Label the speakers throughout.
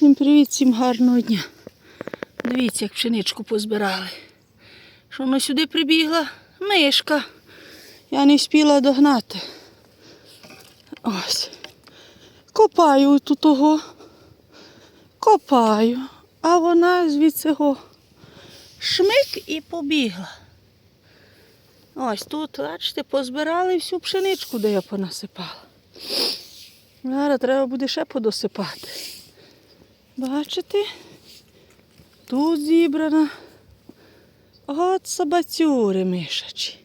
Speaker 1: Всім привіт, всім гарного дня. Дивіться, як пшеничку позбирали. Що воно сюди прибігла? Мишка. Я не встигла догнати. Ось. Копаю тут того. Копаю. А вона звідси го шмик і побігла. Ось тут, бачите, позбирали всю пшеничку, де я понасипала. Зараз треба буде ще подосипати. Бачите? Тут зібрана. От собацюри мишачі.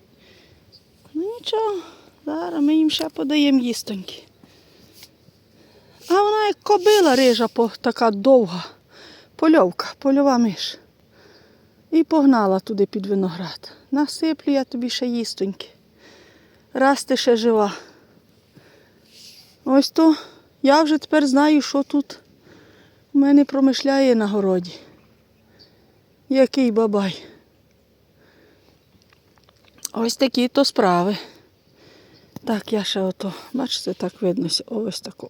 Speaker 1: Ну нічого, зараз ми їм ще подаємо їстоньки. А вона як кобила рижа, така довга. Польовка, польова миш. І погнала туди під виноград. Насиплю я тобі ще їстоньки. Раз ти ще жива. Ось то я вже тепер знаю, що тут у мене промишляє на городі. Який бабай. Ось такі то справи. Так, я ще ото, бачите, так видно, ось тако.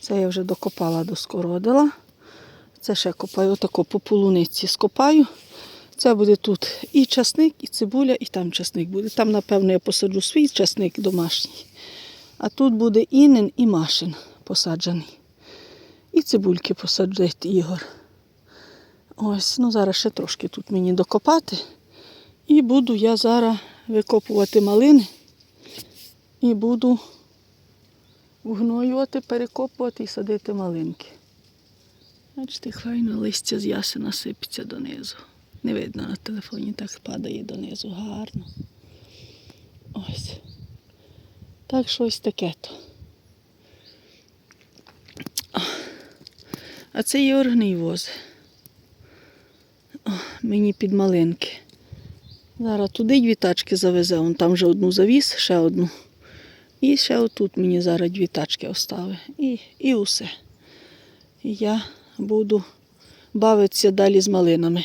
Speaker 1: Це я вже докопала, доскородила. Це ще копаю, отако по полуниці скопаю. Це буде тут і часник, і цибуля, і там часник буде. Там, напевно, я посаджу свій часник домашній. А тут буде інин і машин посаджений. І цибульки посаджить Ігор. Ось, ну зараз ще трошки тут мені докопати. І буду я зараз викопувати малини. І буду вгноювати, перекопувати і садити малинки. Бачите, файно листя з ясена сипеться донизу. Не видно на телефоні, так падає донизу гарно. Ось. Так що ось таке то. А це Єоргний воз. О, мені під малинки. Зараз туди дві тачки завезе, он там вже одну завіз, ще одну. І ще отут мені зараз дві тачки остави. І, і усе. І я буду бавитися далі з малинами.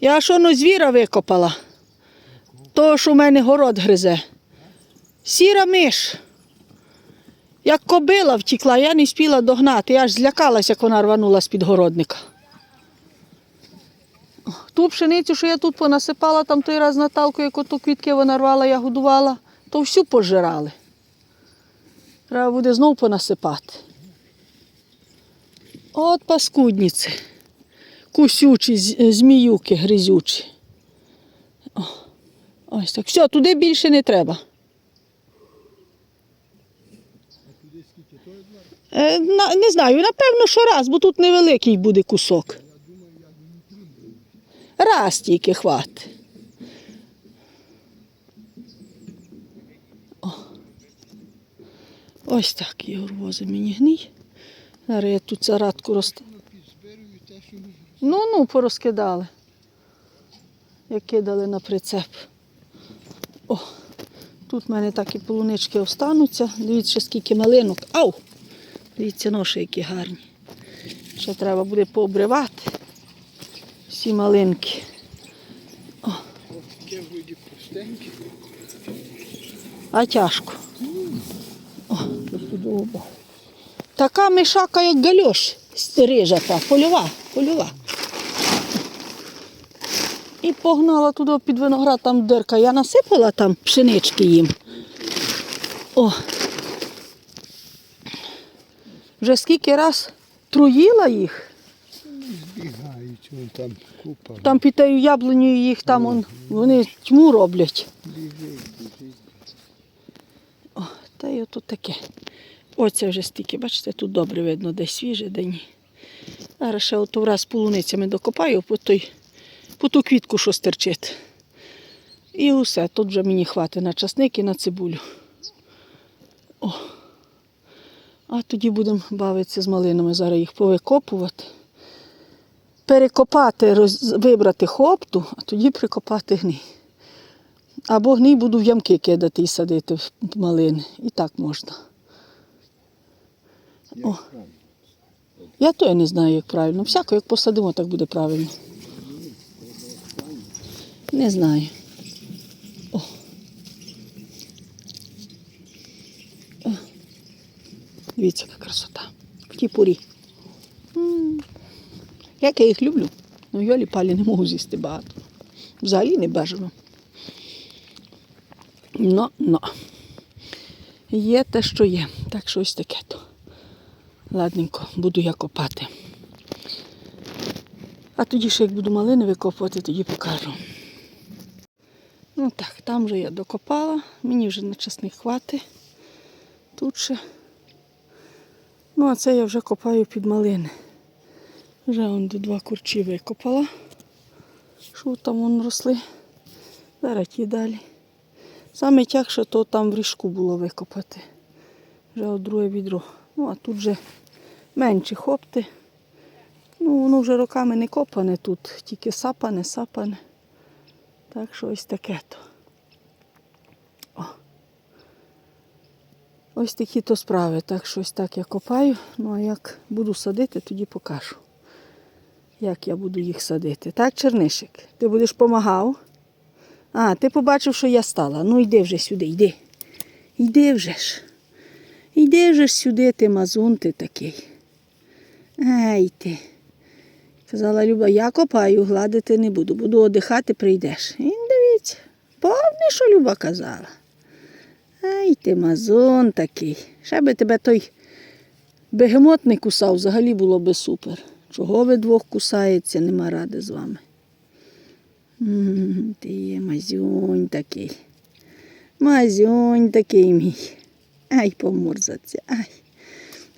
Speaker 1: Я що ну звіра викопала? То, що в мене город гризе. Сіра миш. Як кобила втікла, я не спіла догнати. Я аж злякалася, як вона рванула з-під городника. Ту пшеницю, що я тут понасипала, там той раз Наталку, як ото квітки вона рвала, я годувала, то всю пожирали. Треба буде знову понасипати. От паскудниці. Кусючі, зміюки, гризючі. Ось так. Все, туди більше не треба. Е, на- не знаю, напевно, що раз, бо тут невеликий буде кусок. Раз тільки хватить. Ось так Ігор возить мені гній. Зараз я тут зарадку роз... Ну, ну, порозкидали. Як кидали на прицеп. О, тут в мене так і полунички остануться. Дивіться, скільки малинок. Ау! Дивіться, ноші які гарні. Ще треба буде пообривати всі малинки.
Speaker 2: Простеньке.
Speaker 1: А тяжко. О, така мишака, як гальош, стережата, польова, польова. І погнала туди під виноград, там дирка. Я насипала там пшенички їм. О. Вже скільки раз труїла їх,
Speaker 2: Збігають, вон там купа.
Speaker 1: там під тою яблунею їх там он, вони тьму роблять.
Speaker 2: Біжить, біжить.
Speaker 1: Та й ото таке. Оце вже стільки, бачите, тут добре видно, де свіже, де ні. Зараз ще от раз полуницями докопаю по, той, по ту квітку, що стерчить. І усе, тут вже мені хватить на часник і на цибулю. О. А тоді будемо бавитися з малинами, зараз їх повикопувати. Перекопати, роз... вибрати хопту, а тоді прикопати гній. Або гній буду в ямки кидати і садити в малини. І так можна. О. Я то я не знаю, як правильно. Всяко, як посадимо, так буде правильно. Не знаю. О. Дивіться, яка красота. В тій порі. Як я їх люблю, ну йолі палі не можу з'їсти багато. Взагалі не бажано. Ну, ну. Є те, що є. Так що ось таке то. Ладненько, буду я копати. А тоді ще як буду малини викопувати, тоді покажу. Ну так, там вже я докопала, мені вже на часник хватить. Тут ще. Ну, а це я вже копаю під малини. Вже он до два курчі викопала. Що там вон росли. Зараз ті далі. Саме тягше то там в ріжку було викопати. Вже от друге відро. Ну, а тут вже менші хопти. Ну, воно вже роками не копане тут, тільки сапане, сапане. Так що ось таке то. Ось такі то справи. Так що ось так я копаю. Ну а як буду садити, тоді покажу. Як я буду їх садити. Так, Чернишик, ти будеш допомагав? А, ти побачив, що я стала. Ну йди вже сюди, йди. Йди вже ж. Йди вже ж сюди, ти мазун ти такий. Ей ти. Казала Люба, я копаю, гладити не буду, буду одихати, прийдеш. І дивіться, повне, що Люба казала. Ай ти мазон такий. Ще би тебе той бегемот не кусав, взагалі було би супер. Чого ви двох кусається, нема ради з вами. Ти є мазюнь такий. Мазюнь такий мій. Ай, поморзаться, ай.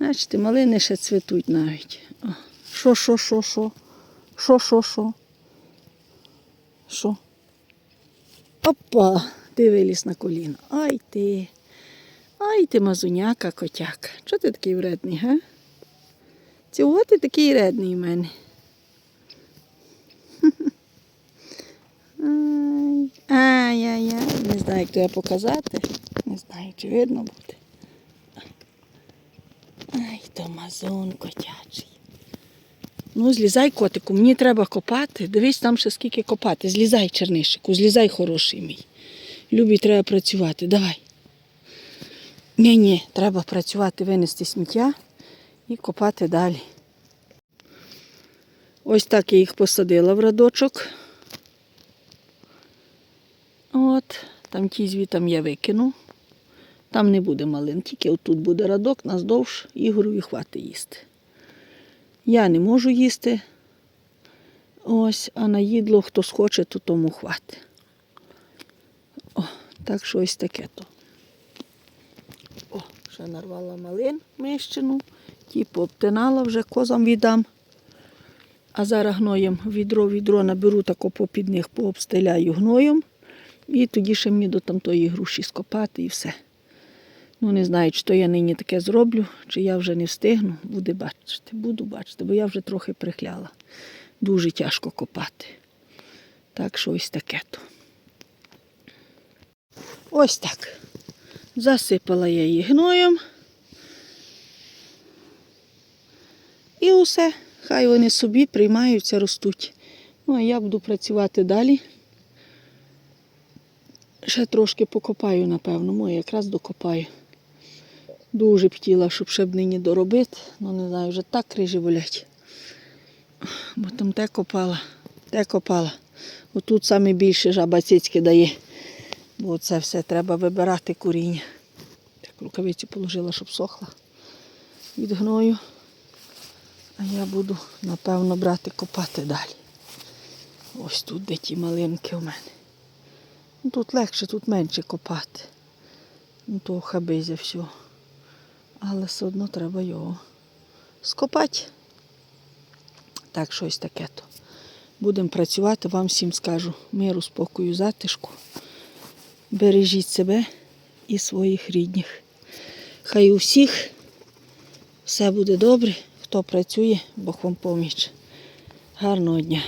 Speaker 1: Бачите, малини ще цвітуть навіть. Що, що, що, що? Що, що, що? Що? Опа, ти виліз на коліно. Ай ти. Ай ти мазуняка, котяка. Чого ти такий вредний, га? Цього ти такий вредний в мене. Ай, ай-яй-яй. Не знаю, як тебе показати. Не знаю, чи видно буде. Ай, то мазон котячий. Ну, злізай, котику, мені треба копати. Дивись, там ще скільки копати. Злізай, чернишику, злізай, хороший мій. Любі, треба працювати. Давай. Ні, ні, треба працювати, винести сміття і копати далі. Ось так я їх посадила в радочок. От, там ті звітам я викину. Там не буде малин, тільки отут буде радок, наздовж Ігорові хвати їсти. Я не можу їсти. Ось, а на їдло хто схоче, то тому хвати. Так що ось таке то. О, ще нарвала малин мищину, ті пообтинала вже козам віддам. А зараз гноєм відро відро наберу тако попід них, пообстеляю гноєм. І тоді ще мені до тамтої груші скопати і все. Ну, не знаю, чи то я нині таке зроблю, чи я вже не встигну. Буде бачити, буду бачити, бо я вже трохи прихляла. Дуже тяжко копати. Так що ось таке то. Ось так. Засипала я її гноєм. І усе. Хай вони собі приймаються, ростуть. Ну, а я буду працювати далі. Ще трошки покопаю, напевно, ну, якраз докопаю. Дуже б хотіла, щоб ще б нині доробити. Ну не знаю, вже так крижі болять. Бо там те копала, те копала. Отут саме більше жаба цицьки дає. Бо це все треба вибирати коріння. Так рукавицю положила, щоб сохла від гною. А я буду, напевно, брати копати далі. Ось тут де ті малинки у мене. Ну, Тут легше, тут менше копати. Ну, то хабизя все. Але все одно треба його скопати. Так, щось таке то. Будемо працювати, вам всім скажу миру, спокою, затишку. Бережіть себе і своїх рідних. Хай у всіх все буде добре. Хто працює, Бог вам поміч. Гарного дня.